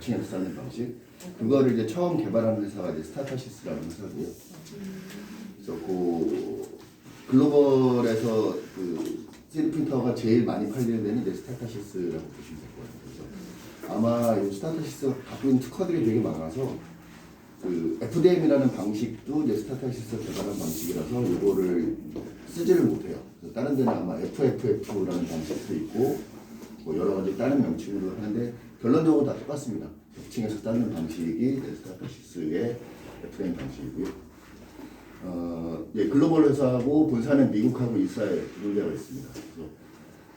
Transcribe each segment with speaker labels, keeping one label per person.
Speaker 1: 층에서 쌓는 방식. 그거를 이제 처음 개발한 회사가 이제 스타타시스라는 회사고요. 그래서 그 글로벌에서 그 3D 프린터가 제일 많이 팔리는 데는 이제 스타타시스라고 보시면 될 거예요. 그래서 아마 이 스타타시스가 갖고 있는 특허들이 되게 많아서 그 FDM이라는 방식도 이제 스타타시스가 개발한 방식이라서 이거를 쓰지를 못해요. 그래서 다른 데는 아마 FFF라는 방식도 있고 뭐 여러 가지 다른 명칭으로 하는데 결론적으로 다 똑같습니다. 벽층에서 쌓는 방식이 스타타시스의 FDM 방식이고요. 어, 예, 글로벌 회사하고 본사는 미국하고 이스라엘 두 군데가 있습니다. 그래서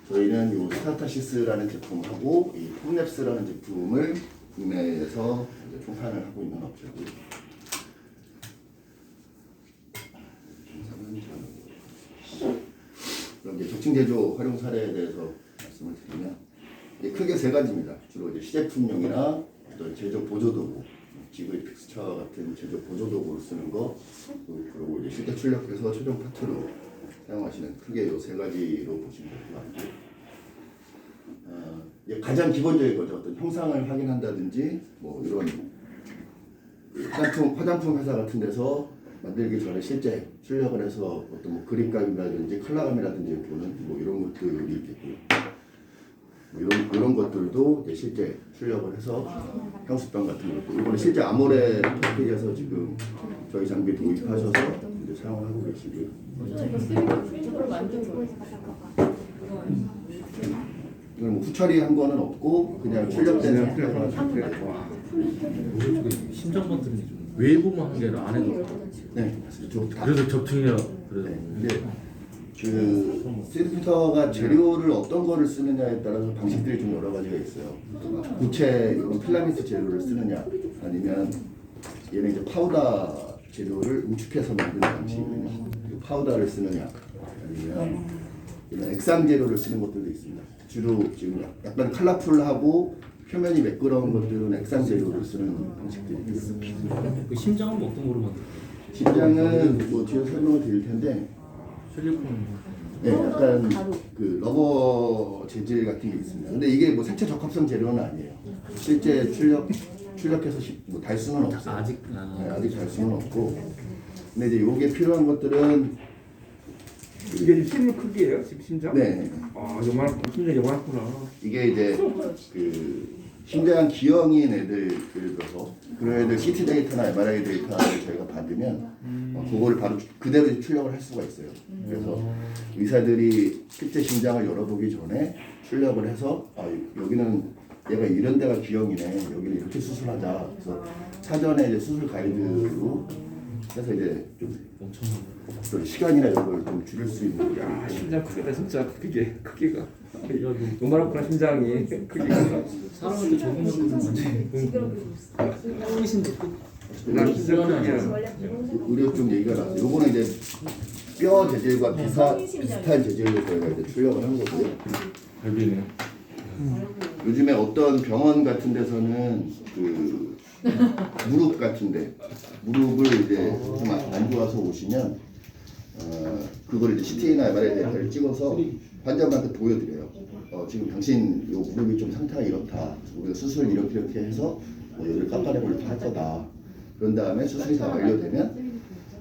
Speaker 1: 저희는 이 스타타시스라는 제품하고 이 폼랩스라는 제품을 이제 총판을 하고 있는 업체고요. 그럼 이제 적층 제조 활용 사례에 대해서 말씀을 드리면 크게 세 가지입니다. 주로 이제 시제품용이나 어떤 제조 보조 도구, GV 픽스처 같은 제조 보조 도구를 쓰는 거, 그- 그리고 이제 실제 출력해서 최종 파트로 사용하시는 크게 이세 가지로 보시면 될 것 같고요. 어, 가장 기본적인 거죠. 어떤 형상을 확인한다든지 뭐 이런 그 화장품 화장품 회사 같은 데서 만들기 전에 실제 출력을 해서 어떤 뭐 그립감이라든지 컬러감이라든지 보는 뭐 이런 것들이 있겠고요. 뭐 이런 이런 것들도 이제 실제 출력을 해서 향수병 같은 것도 이번에 실제 아모레 패키지에서 지금 저희 장비 도입하셔서 이제 사용을 하고 계시고요.
Speaker 2: 이거 쓰리디 프린터로 만든 거예요.
Speaker 1: 이건 뭐 후처리한 거는 없고 그냥 출력된 상태로
Speaker 3: 와.
Speaker 4: 심장 번들이 좀 외부만 한게 아니라 안에도
Speaker 1: 네,
Speaker 4: 그래서 접층이라 그래서
Speaker 1: 네, 그 스리프터가 재료를 어떤 거를 쓰느냐에 따라서 방식들이 좀 여러 가지가 있어요. 구체 이런 필라멘트 재료를 쓰느냐 아니면 얘는 이제 파우더 재료를 응축해서 만드는 방식이거든요. 그 파우더를 쓰느냐 아니면 이런 액상 재료를 쓰는 것들도 있습니다. 주로 지금 약간 컬러풀하고 표면이 매끄러운 것들은 액상 재료를 쓰는 방식들이 있습니다.
Speaker 4: 그 심장은 뭐 어떤 거로 만들어요?
Speaker 1: 심장은 뭐 뒤에 설명을 드릴 텐데
Speaker 4: 실리콘
Speaker 1: 네, 약간 그 러버 재질 같은 게 있습니다. 근데 이게 뭐 생체 적합성 재료는 아니에요. 실제 출력 출력해서 시- 뭐 달 수는 없어요.
Speaker 4: 아직
Speaker 1: 네,
Speaker 4: 아,
Speaker 1: 아직 달 수는 없고. 근데 이제 요게 필요한 것들은
Speaker 3: 이게 지금 실물 크기예요? 지금 심장?
Speaker 1: 네
Speaker 3: 아, 요만 심장 요만하구나.
Speaker 1: 이게 이제 그 심장 기형인 애들 예를 들어서 그런 애들 CT 데이터나 MRI 데이터를 저희가 받으면 어, 그거를 바로 그대로 출력을 할 수가 있어요. 그래서 의사들이 실제 심장을 열어보기 전에 출력을 해서 아, 여기는 얘가 이런 데가 기형이네 여기는 이렇게 수술하자 그래서 사전에 이제 수술 가이드로 해서 이제 좀
Speaker 4: 엄청
Speaker 1: 어떤 시간이나 이런 걸 좀 줄일 수 있는
Speaker 3: 야, 심장 크기다 진짜 크게 크기가.
Speaker 4: 야, 너
Speaker 3: 요만하구나 심장이 크기가.
Speaker 4: 사람한테 적응만 되는 완전 꿀이신데
Speaker 3: 난 진짜 크기야.
Speaker 1: 의료 쪽 얘기가 나와요. 요거는 이제 뼈 재질과 비사, 비슷한 재질로 저희가 이제 출력을 한 거고요.
Speaker 4: 별비네요.
Speaker 1: 요즘에 어떤 병원 같은 데서는 그 무릎 같은데 무릎을 이제 좀 안 좋아서 오시면 어 그걸 이제 CT나 MRI 데이터를 찍어서 환자분한테 보여드려요. 어 지금 당신 요 무릎이 좀 상태가 이렇다. 우리가 수술 이렇게 이렇게 해서 뭐 여기를 깎아내고 이렇게 할 거다. 그런 다음에 수술이 다 완료되면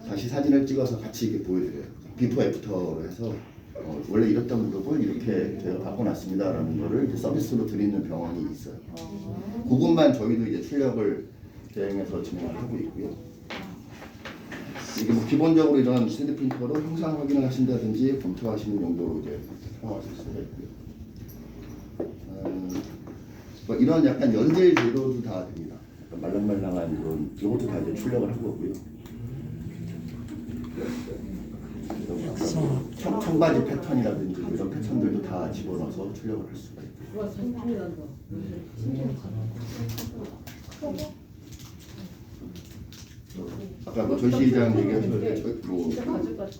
Speaker 1: 다시 사진을 찍어서 같이 이렇게 보여드려요. 비포 애프터로 해서 어, 원래 이랬던 무릎을 이렇게 저희가 바꿔놨습니다라는 거를 이제 서비스로 드리는 병원이 있어요. 그 부분만 저희도 이제 출력을 대행해서 진행을 하고 있고요. 이게 뭐 기본적으로 이런 3D 프린터로 형상 확인을 하신다든지 검토하시는 용도로 이제 사용하실 수가 있고요. 음, 뭐 이런 약간 연질 재료도 다 됩니다. 약간 말랑말랑한 이런 이것도 다 이제 출력을 한 거고요. 청, 청바지 패턴이라든지 뭐 이런 패턴들도 다 집어넣어서 출력을 할 수가 있고요. 아까 뭐 전시장
Speaker 2: 가죽 같아.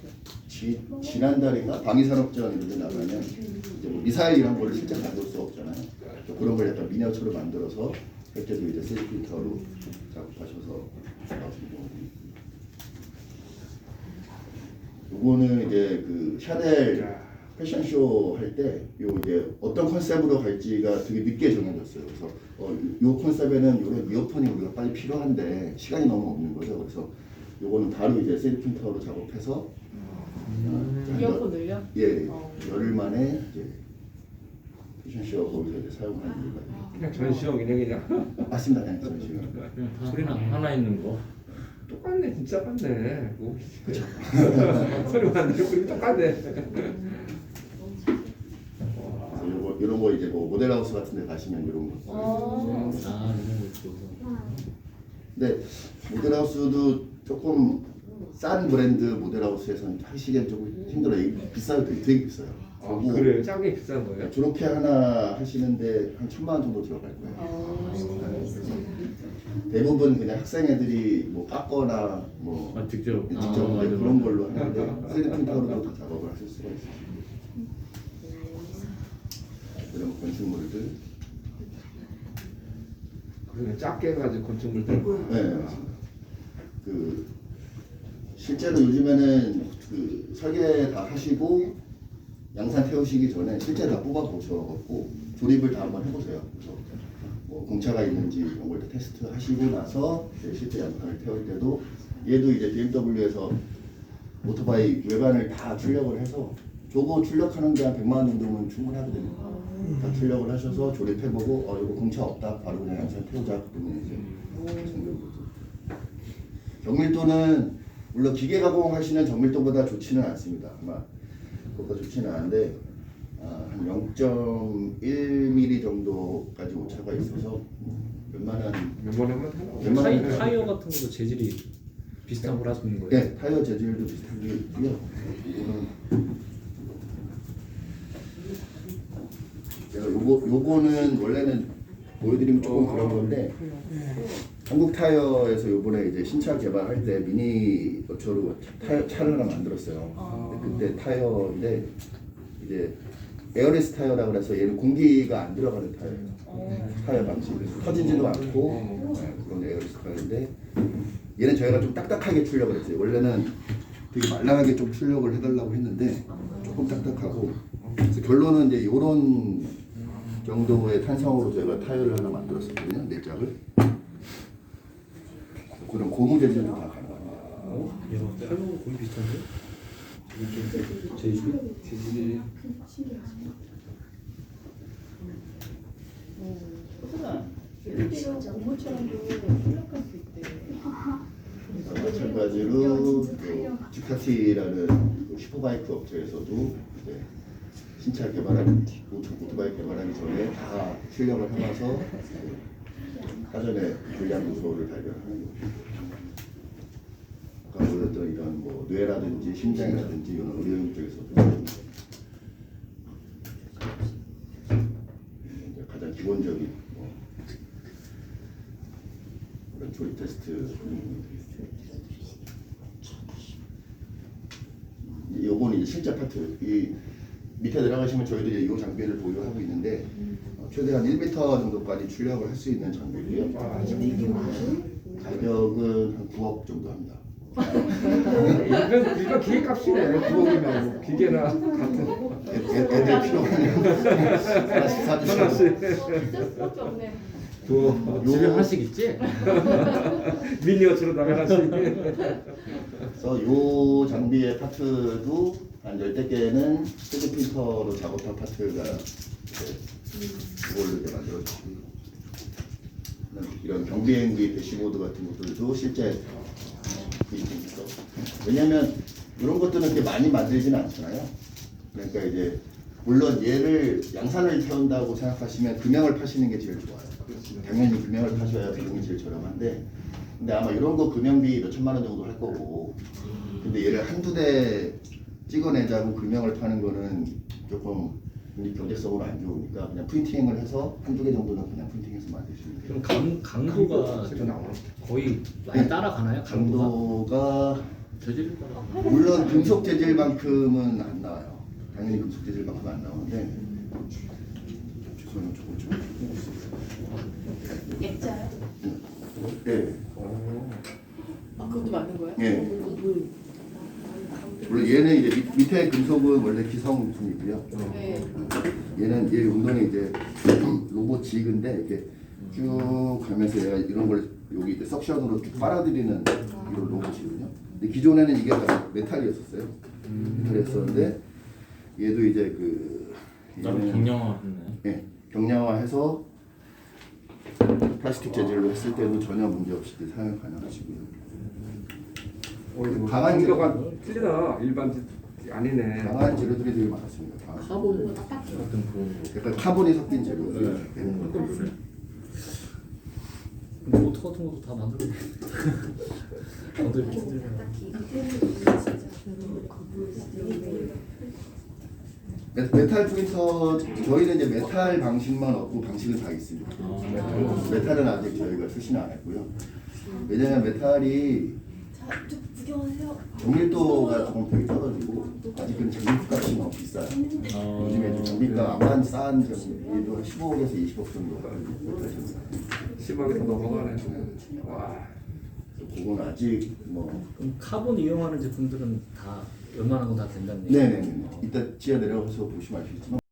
Speaker 1: 지, 지난달인가 방위산업전 이런 데 나가면 이제 뭐 미사일 이런 거를 실제 만들 수 없잖아요. 또 그런 걸 약간 미니어처로 만들어서 할 때도 이제 3D 프린터로 작업하셔서. 요거는 이제 그 샤넬 패션쇼 할 때 요 이제 어떤 컨셉으로 갈지가 되게 늦게 정해졌어요. 그래서 어, 요 컨셉에는 이런 이어폰이 우리가 빨리 필요한데 시간이 너무 없는 거죠. 그래서 요거는 바로 이제 3D 프린터로 작업해서 어, 한 열-
Speaker 2: 이어폰을요?
Speaker 1: 예,
Speaker 2: 어.
Speaker 1: 열흘 만에 이제 패션쇼 거기서 이제 사용하는 거예요.
Speaker 3: 그냥 전시용이네 그냥.
Speaker 1: 맞습니다, 네, 잠시만요.
Speaker 4: 그냥 소리나 하나 있는 거.
Speaker 3: 똑같네 진짜 똑같네. 뭐. 소리만 안 들고 똑같네.
Speaker 1: 이런 거 이제 뭐 모델하우스 같은 데 가시면 이런 거.
Speaker 2: 어.
Speaker 4: 아 이런 거 있고.
Speaker 1: 근데 모델하우스도 조금 싼 브랜드 모델하우스에서는 하시기엔 조금 힘들어요. 비싸요, 되게, 되게 비싸요.
Speaker 3: 아
Speaker 1: 그리고
Speaker 3: 그래요? 짱게 비싼 거예요?
Speaker 1: 저렇게 하나 하시는데 한 천만 원 정도 들어갈 거예요.
Speaker 2: 어.
Speaker 1: 대부분 그냥 학생 애들이 뭐 깎거나 뭐
Speaker 4: 아 직접.
Speaker 1: 직접
Speaker 4: 아,
Speaker 1: 이제
Speaker 4: 맞아,
Speaker 1: 그런
Speaker 4: 맞아.
Speaker 1: 걸로 하는데 3D 프린터로도 다 작업을 하실 수가 있어요. 이런 건축물들.
Speaker 3: 그냥 작게 해가지고 건축물 들고.
Speaker 1: 네. 그 실제로 요즘에는 그 설계 다 하시고 양산 태우시기 전에 실제 다 뽑아 보셔갖고 조립을 다 한번 해보세요. 그래서 뭐 공차가 있는지 이런 걸 다 테스트 하시고 나서 실제 양산을 태울 때도 얘도 이제 BMW에서 오토바이 외관을 다 출력을 해서 저거 출력하는 게 한 100만 원 정도면 충분하거든요. 다 출력을 하셔서 조립해보고 어 이거 공차 없다 바로 그냥 양산 태우자 그러면 이제 정밀도도. 정밀도는 물론 기계 가공하시는 정밀도보다 좋지는 않습니다. 아마 그것보다 좋지는 않은데 아, 한 0.1mm 정도까지 오차가 있어서 웬만한
Speaker 3: 하면.
Speaker 1: 웬만한
Speaker 4: 타이, 타이어 같은 것도 재질이 비슷한 걸 하시는 거예요?
Speaker 1: 네, 타이어 재질도 비슷하게 있고요. 이거는 제가 요거 요거는 원래는 보여드리면 조금 그런 건데 한국 타이어에서 요번에 이제 신차 개발할 때 미니 어처로 타이어 차를 하나 만들었어요. 근데 그때 타이어인데 이제 에어리스 타이어라 그래서 얘는 공기가 안 들어가는 타이어예요. 타이어 방식 터지지도 않고 네, 그런 에어리스 타이어인데 얘는 저희가 좀 딱딱하게 출력을 했어요. 원래는 되게 말랑하게 좀 출력을 해달라고 했는데 조금 딱딱하고 그래서 결론은 이제 이런 정도의 탄성으로 저희가 타이어를 하나 만들었었거든요. 네 짝을. 그런 고무 재질도 다 가능합니다.
Speaker 4: 어? 얘랑 타이어 거의 비슷한데? 재질이
Speaker 2: 호수가 이렇게 고무처럼도 출력할 수 있대.
Speaker 1: 마찬가지로 또 듀카티라는 그 슈퍼바이크 업체에서도 이제 신차 개발하는 오토- 오토바이 개발하기 전에 다 출력을 해놔서 사전에 불량 요소를 발견하는. 아까 보였던 이런 뭐 뇌라든지 심장이라든지 이런 의료용 쪽에서도 가장 기본적인 뭐 조립 테스트 요거는 이제 실제 파트. 이 밑에 들어가시면 저희도 이제 이 장비를 보유하고 있는데 어, 최대한 1m 정도까지 출력을 할 수 있는 장비고요. 가격은 한 9억 정도 합니다.
Speaker 3: 이건 이거 기계값이네. 구멍이면 기계나 같은.
Speaker 1: 애, 애, 애들 필요하면 하나씩 사주시고
Speaker 3: 하나씩.
Speaker 2: 쓸 수밖에 없네.
Speaker 3: 그
Speaker 4: 집에 하나씩 있지?
Speaker 3: 미니어처럼 나가나씩.
Speaker 1: 그래서 이 장비의 파트도 한 열댓 개는 3D 프린터로 작업한 파트가 이제 이제 만들어지고 이런 경비행기 대시보드 같은 것들도 실제 프린팅해서 왜냐면 이런 것들은 그렇게 많이 만들지는 않잖아요. 그러니까 이제 물론 얘를 양산을 태운다고 생각하시면 금형을 파시는 게 제일 좋아요. 당연히 금형을 파셔야 비용이 제일 저렴한데 근데 아마 이런 거 금형비 몇 천만 원 정도 할 거고 근데 얘를 한두 대 찍어내자고 금형을 파는 거는 조금 경제성으로 안 좋으니까 그냥 프린팅을 해서 한두 개 정도는 그냥 프린팅해서 만드시면 돼요.
Speaker 4: 그럼 강, 강도가
Speaker 3: 지금 나오나?
Speaker 4: 거의 많이 따라가나요? 강도가?
Speaker 1: 강도가
Speaker 4: 재질이 따라
Speaker 1: 물론 금속 재질만큼은 안 나와요. 당연히 금속 재질만큼은 안 나오는데 죄송해요 조금 좀
Speaker 2: 액자요?
Speaker 1: 네.
Speaker 2: 아 그것도 맞는 거야?
Speaker 1: 예.
Speaker 2: 뭐,
Speaker 1: 밑- 밑에 금속은 원래 기성 금속이고요.
Speaker 2: 네.
Speaker 1: 얘는 얘 운동이 이제 로봇 지그인데 이게 쭉 가면서 얘가 이런 걸 여기 이제 석션으로 쭉 빨아들이는 이런 로봇이거든요. 근데 기존에는 이게 다 메탈이었었어요. 메탈이었었는데 얘도 이제 그
Speaker 4: 나름
Speaker 1: 얘는
Speaker 4: 경량화 했네.
Speaker 1: 예, 경량화해서 플라스틱 재질로 했을 때도 전혀 문제 없이 사용 가능하시고요.
Speaker 3: 어, 이거
Speaker 1: 강한
Speaker 3: 강도가 틀리다. 일반 지- 아니네.
Speaker 1: 강한 재료들이 되게 많았습니다. 강한.
Speaker 4: 카본 같은 그런 거.
Speaker 1: 약간 카본이 섞인 재료들.
Speaker 4: 네.
Speaker 1: 네.
Speaker 4: 그래. 근데 모터 같은 것도 다 만들어. 만들 줄
Speaker 1: 메- 메탈 프린터 저희는 이제 메탈 방식만 없고 방식은 다 있습니다.
Speaker 4: 아.
Speaker 1: 메탈은 아직 저희가 출시는 안 했고요. 왜냐면 메탈이
Speaker 2: 자, 좀
Speaker 1: 정밀도가 조금 되게 떨어지고 아직은 정밀값이 너무 비싸요.
Speaker 4: 아.
Speaker 1: 요즘에 이제 정밀가 아무한 싼 정밀도 한 15억에서 20억 정도가.
Speaker 3: 10억이 더 넘어가네. 와.
Speaker 1: 그건 아직 뭐
Speaker 5: 그럼 카본 이용하는 제품들은 다 웬만한 건 다 된다는 얘기?
Speaker 1: 네네네. 이따 지하 내려가서 보시면 아시겠지만